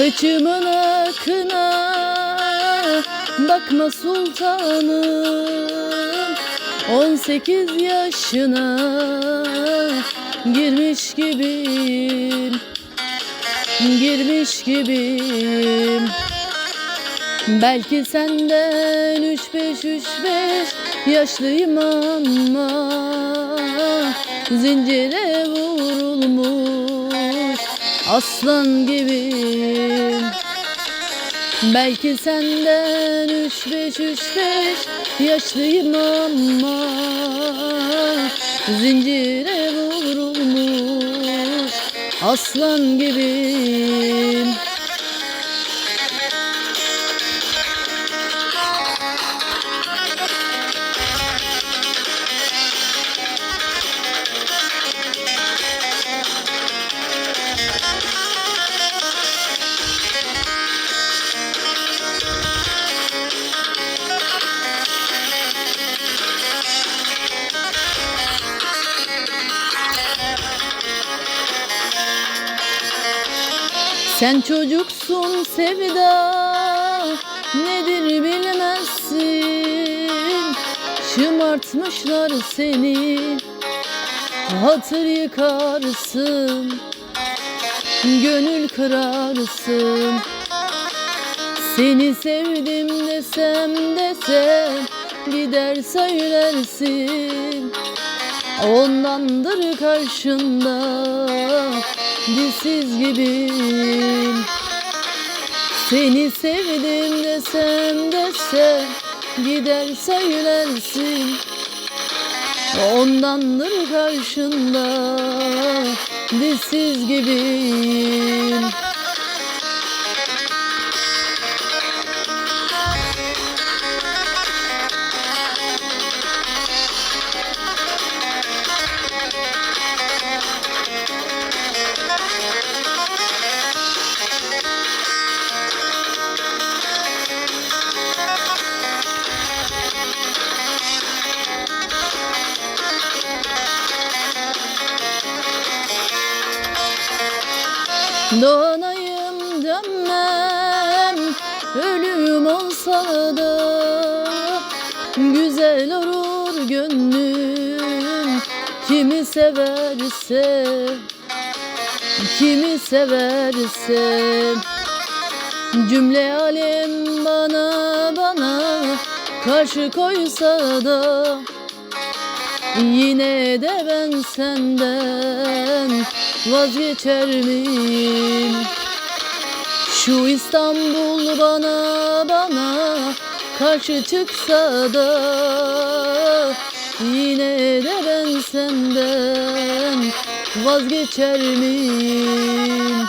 Saçımın akına bakma sultanım. 18 yaşına girmiş gibiyim Girmiş gibiyim. Belki senden üç beş üç beş yaşlıyım ama Zincire vurulmuş aslan gibiyim Belki senden üç beş üç beş yaşlıyım ama Zincire vurulmuş aslan gibiyim Sen çocuksun sevda nedir bilmezsin. Şımartmışlar seni hatır yıkarsın Gönül kırarsın. Seni sevdim desem desem gider söylersin Ondandır karşında dilsiz gibiyim. Seni sevdim desem desem gider söylersin. Ondandır karşında dilsiz gibiyim Donayım dönmem Ölüm olsa da Güzel olur gönlüm. Kimi severse Kimi severse. Cümle alem bana bana Karşı koysa da Yine de ben senden vazgeçer miyim? Şu İstanbul bana bana karşı çıksa da Yine de ben senden vazgeçer miyim?